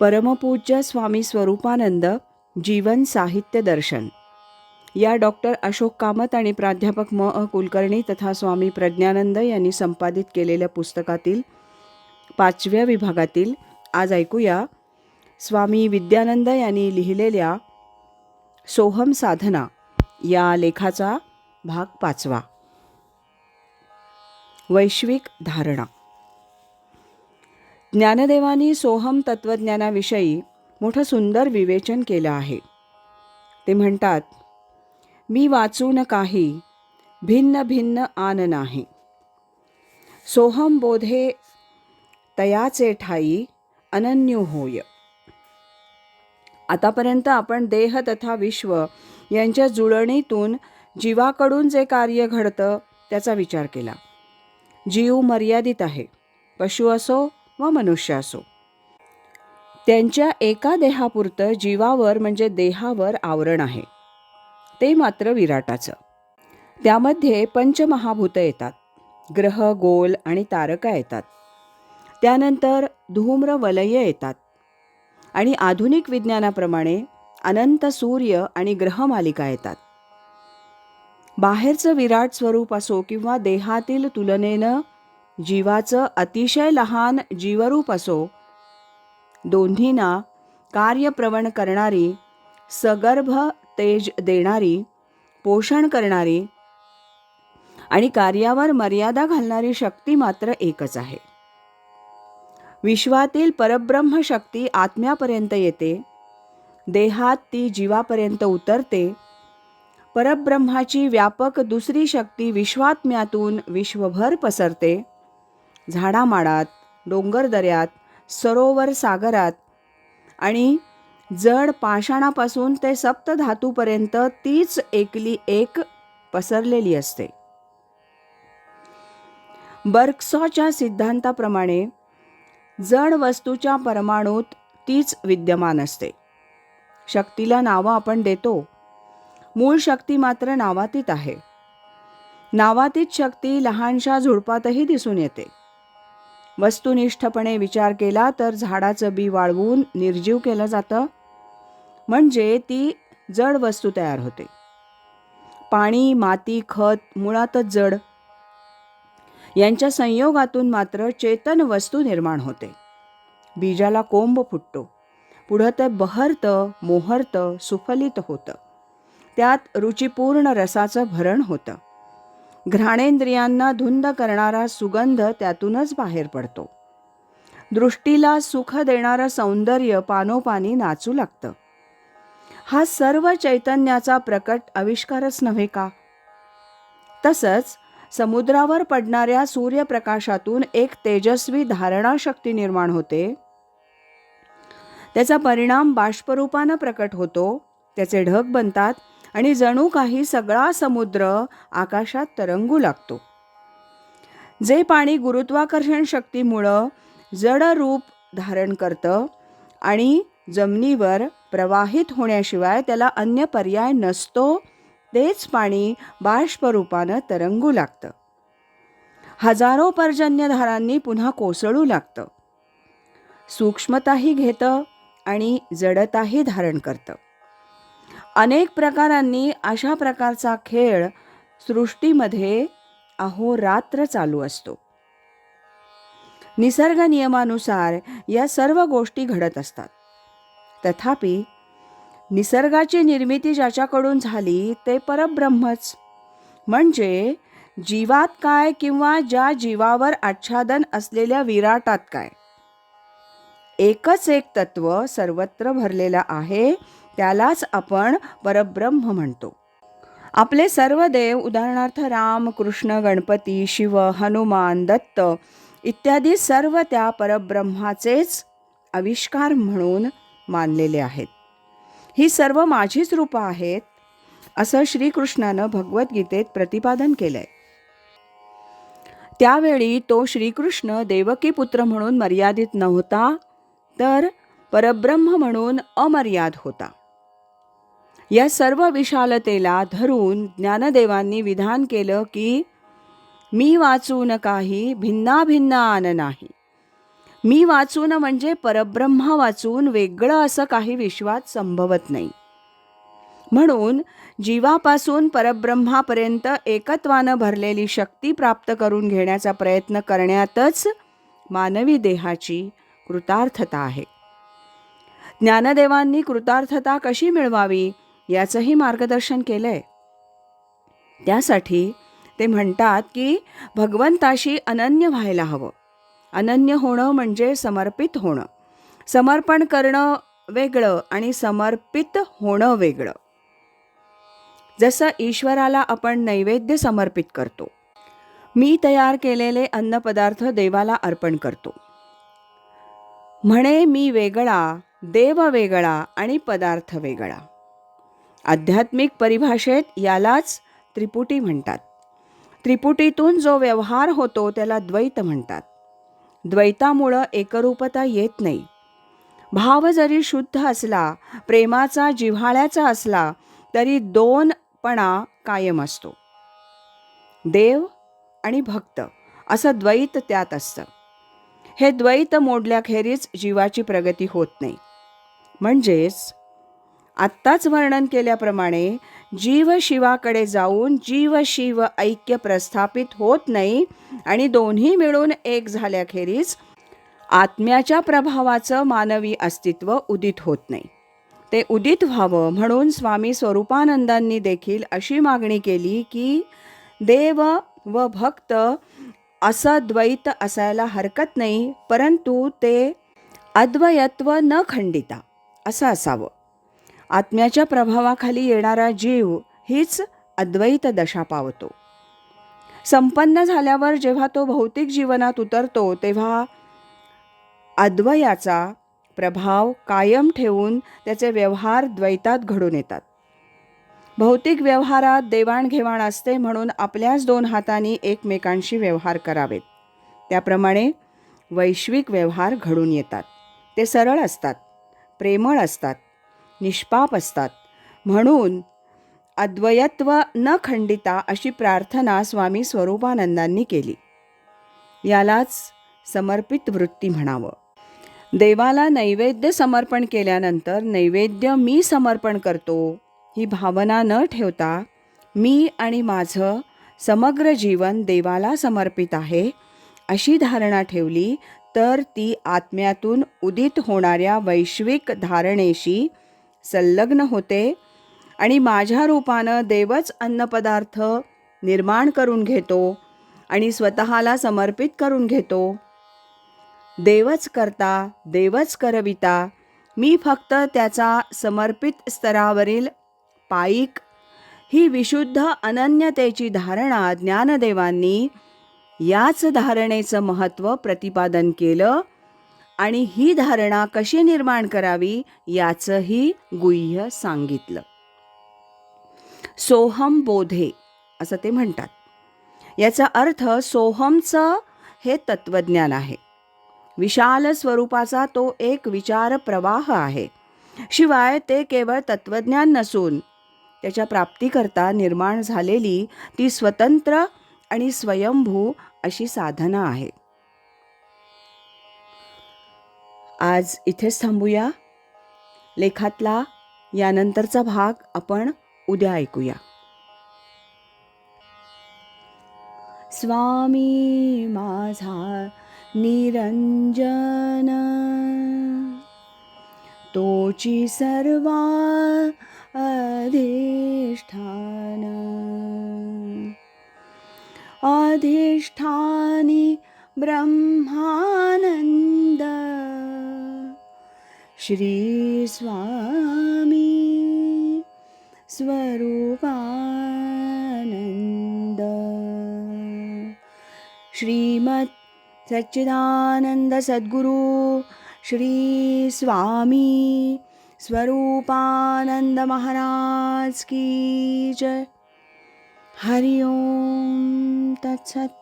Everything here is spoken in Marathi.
परमपूज्य स्वामी स्वरूपानंद जीवन साहित्य दर्शन. या डॉक्टर अशोक कामत आणि प्राध्यापक म. अ. कुलकर्णी तथा स्वामी प्रज्ञानंद यांनी संपादित केलेल्या पुस्तकातील पाचव्या विभागातील आज ऐकूया. स्वामी विद्यानंद यांनी लिहिलेल्या सोहम साधना या लेखाचा भाग पाचवा. वैश्विक धारणा. ज्ञानदेवानी सोहम तत्त्वज्ञानाविषयी मोठं सुंदर विवेचन केलं आहे. ते म्हणतात मी वाचून काही भिन्न भिन्न आन नाही. सोहम बोधे तयाचे ठाई अनन्यू होय. आतापर्यंत आपण देह तथा विश्व यांच्या जुळणीतून जीवाकडून जे कार्य घडतं त्याचा विचार केला. जीव मर्यादित आहे. पशु असो व मनुष्य असो. त्यांच्या एका देहापुरतं जीवावर म्हणजे देहावर आवरण आहे. ते मात्र विराटाचं. त्यामध्ये पंचमहाभूतं येतात. ग्रह गोल आणि तारका येतात. त्यानंतर धूम्र वलय येतात. आणि आधुनिक विज्ञानाप्रमाणे अनंत सूर्य आणि ग्रहमालिका येतात. बाहेरचं विराट स्वरूप असो किंवा देहातील तुलनेनं जीवाचं अतिशय लहान जीवरूप असो. दोन्हींना कार्यप्रवण करणारी सगर्भ तेज देणारी पोषण करणारी आणि कार्यावर मर्यादा घालणारी शक्ती मात्र एकच आहे. विश्वातील परब्रह्म शक्ती आत्म्यापर्यंत येते. देहात ती जीवापर्यंत उतरते. परब्रह्माची व्यापक दुसरी शक्ती विश्वात्म्यातून विश्वभर पसरते. झाडामाडात डोंगरदऱ्यात सरोवर सागरात आणि जड पाषाणापासून ते सप्तधातूपर्यंत तीच एकली एक पसरलेली असते. बर्क्सॉच्या सिद्धांताप्रमाणे जड वस्तूच्या परमाणूत तीच विद्यमान असते. शक्तीला नावं आपण देतो. मूळ शक्ती मात्र नावातीत आहे. नावातीत शक्ती लहानशा झुडपातही दिसून येते. वस्तुनिष्ठपणे विचार केला तर झाडाचं बी वाळवून निर्जीव केलं जातं. म्हणजे ती जड वस्तू तयार होते. पाणी माती खत मुळातच जड. यांच्या संयोगातून मात्र चेतन वस्तू निर्माण होते. बीजाला कोंब फुटतो. पुढं ते बहरतं मोहरतं सुफलित होतं. त्यात रुचिपूर्ण रसाचं भरण होतं. घ्राणेंद्रियांना धुंद करणारा सुगंध त्यातूनच बाहेर पडतो. दृष्टीला सुख देणारं सौंदर्य पानोपानी नाचू लागतं. हा सर्व चैतन्याचा प्रकट आविष्कारच नव्हे का? तसंच समुद्रावर पडणाऱ्या सूर्यप्रकाशातून एक तेजस्वी धारणाशक्ती निर्माण होते. त्याचा परिणाम बाष्परूपानं प्रकट होतो. त्याचे ढग बनतात आणि जणू काही सगळा समुद्र आकाशात तरंगू लागतो. जे पाणी गुरुत्वाकर्षण शक्तीमुळं जड रूप धारण करतं आणि जमिनीवर प्रवाहित होण्याशिवाय त्याला अन्य पर्याय नसतो तेच पाणी बाष्परूपानं तरंगू लागतं. हजारो पर्जन्यधारांनी पुन्हा कोसळू लागतं. सूक्ष्मताही घेतं आणि जडताही धारण करतं. अनेक प्रकारांनी अशा प्रकारचा खेळ सृष्टीमध्ये अहोरात्र चालू असतो. निसर्ग नियमानुसार या सर्व गोष्टी घडत असतात. तथापि निसर्गाची निर्मिती ज्याच्याकडून झाली ते परब्रह्मच. म्हणजे जीवात काय किंवा ज्या जीवावर आच्छादन असलेल्या विराटात काय? एकच एक तत्व सर्वत्र भरलेलं आहे त्यालाच आपण परब्रह्म म्हणतो. आपले सर्व देव उदाहरणार्थ राम कृष्ण गणपती शिव हनुमान दत्त इत्यादी सर्व त्या परब्रह्माचेच आविष्कार म्हणून मानलेले आहेत. ही सर्व माझीच रूपं आहेत असं श्रीकृष्णानं भगवद्गीतेत प्रतिपादन केलंय. त्यावेळी तो श्रीकृष्ण देवकी पुत्र म्हणून मर्यादित नव्हता तर परब्रह्म म्हणून अमर्याद होता. या सर्व विशालतेला धरून ज्ञानदेवांनी विधान केलं की मी वाचून काही भिन्ना भिन्न आन नाही. मी वाचून म्हणजे परब्रह्मा वाचून वेगळं असं काही विश्वात संभवत नाही. म्हणून जीवापासून परब्रह्मापर्यंत एकत्वानं भरलेली शक्ती प्राप्त करून घेण्याचा प्रयत्न करण्यातच मानवी देहाची कृतार्थता आहे. ज्ञानदेवांनी कृतार्थता कशी मिळवावी? याचंही मार्गदर्शन केलंय. त्यासाठी ते म्हणतात की भगवंताशी अनन्य व्हायला हवं. अनन्य होणं म्हणजे समर्पित होणं. समर्पण करणं वेगळं आणि समर्पित होणं वेगळं. जसं ईश्वराला आपण नैवेद्य समर्पित करतो. मी तयार केलेले अन्नपदार्थ देवाला अर्पण करतो. म्हणे मी वेगळा देव वेगळा आणि पदार्थ वेगळा. आध्यात्मिक परिभाषेत यालाच त्रिपुटी म्हणतात. त्रिपुटीतून जो व्यवहार होतो त्याला द्वैत म्हणतात. द्वैतामुळं एकरूपता येत नाही. भाव जरी शुद्ध असला प्रेमाचा जिव्हाळ्याचा असला तरी दोनपणा कायम असतो. देव आणि भक्त असं द्वैत त्यात असतं. हे द्वैत मोडल्याखेरीज जीवाची प्रगती होत नाही. म्हणजेच आत्ताच वर्णन केल्याप्रमाणे जीव शिवाकडे जाऊन जीव शिव ऐक्य प्रस्थापित होत नाही आणि दोन्ही मिळून एक झाल्याखेरीज आत्म्याच्या प्रभावाचं मानवी अस्तित्व उदित होत नाही. ते उदित व्हावं म्हणून स्वामी स्वरूपानंदांनी देखील अशी मागणी केली की देव व भक्त असं द्वैत असायला हरकत नाही परंतु ते अद्वयत्व न खंडिता असं असावं. आत्म्याच्या प्रभावाखाली येणारा जीव हीच अद्वैत दशा पावतो. संपन्न झाल्यावर जेव्हा तो भौतिक जीवनात उतरतो तेव्हा अद्वयाचा प्रभाव कायम ठेवून त्याचे व्यवहार द्वैतात घडून येतात. भौतिक व्यवहारात देवाणघेवाण असते म्हणून आपल्याच दोन हातांनी एकमेकांशी व्यवहार करावेत. त्याप्रमाणे वैश्विक व्यवहार घडून येतात. ते सरळ असतात प्रेमळ असतात. निष्पाप असतात. म्हणून अद्वयत्व न खंडिता अशी प्रार्थना स्वामी स्वरूपानंदांनी केली. यालाच समर्पित वृत्ती म्हणावं. देवाला नैवेद्य समर्पण केल्यानंतर नैवेद्य मी समर्पण करतो ही भावना न ठेवता मी आणि माझं समग्र जीवन देवाला समर्पित आहे अशी धारणा ठेवली तर ती आत्म्यातून उदित होणाऱ्या वैश्विक धारणेशी संलग्न होते आणि माझ्या रूपानं देवच अन्नपदार्थ निर्माण करून घेतो आणि स्वतःला समर्पित करून घेतो. देवच करता देवच करविता मी फक्त त्याचा समर्पित स्तरावरील पाईक ही विशुद्ध अनन्यतेची धारणा ज्ञानदेवांनी याच धारणेचं महत्त्व प्रतिपादन केलं आणि ही धारणा कशी निर्माण करावी याचंही गुह्य सांगितलं. सोहम बोधे असं ते म्हणतात. याचा अर्थ सोहमचं हे तत्वज्ञान आहे. विशाल स्वरूपाचा तो एक विचार प्रवाह आहे. शिवाय ते केवळ तत्वज्ञान नसून त्याच्या प्राप्तीकरता निर्माण झालेली ती स्वतंत्र आणि स्वयंभू अशी साधना आहे. आज इथेच थांबूया. लेखातला यानंतरचा भाग आपण उद्या ऐकूया. स्वामी माझा निरंजन तोची सर्वा अधिष्ठान. अधिष्ठानी ब्रह्मानंद श्रीस्वामी स्वरूपानन्द। श्रीमत् सच्चिदानन्दसद्गुरु श्रीस्वामी स्वरूपानन्दमहाराज की जय। हरि ओं तत्सत्।